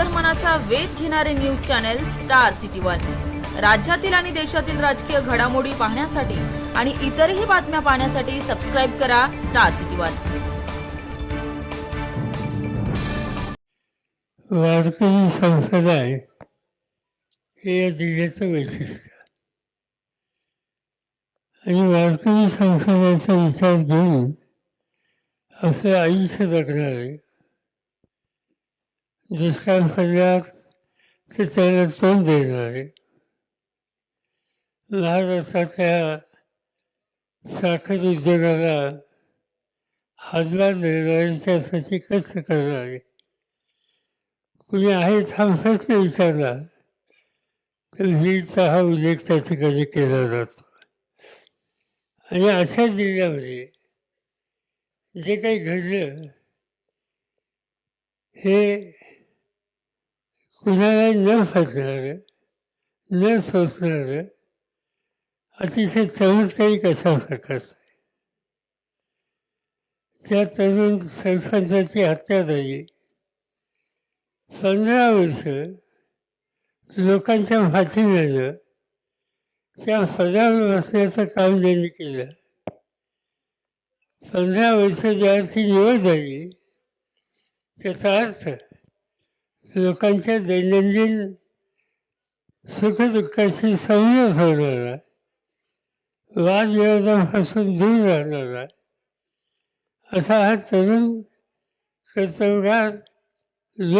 अंतर्मनाचा वेध घेणारे news channel Star City One. राज्यातील आणि देशातील राजकीय घडामोडी पाहण्यासाठी आणि इतरही बातम्या पाहण्यासाठी सबस्क्राईब करा स्टार सिटी वन. वारकरी संप्रदाय हे या जिल्ह्याचं वैशिष्ट्य. आणि वारकरी संप्रदायाचा विचार घेऊन आपलं आयुष्य जगणारे दुष्काळ पडल्यात ते त्याला तोंड देणारे महाराष्ट्राच्या साखर उद्योगाला हातभार देणारे त्यासाठी कष्ट करणारे कुणी आहे थांबत विचारला तर वीरचा हा उल्लेख त्या ठिकाणी केला जातो. आणि अशा जिल्ह्यामध्ये जे काही घडलं हे कुणाला न फसणारं न सोसणारं अतिशय चमत्कारिक असा प्रकाश आहे. त्या तरुण सरपंचाची हत्या झाली. पंधरा वर्ष लोकांच्या माथी त्या पदावर बसण्याचं काम त्यांनी केलं. पंधरा वर्ष ज्याची निवड झाली त्याचा अर्थ लोकांच्या दैनंदिन सुखदुःखाशी संयम होणारा वादविवादापासून दूर राहणारा असा हा तरुण कर्तव्यात लोक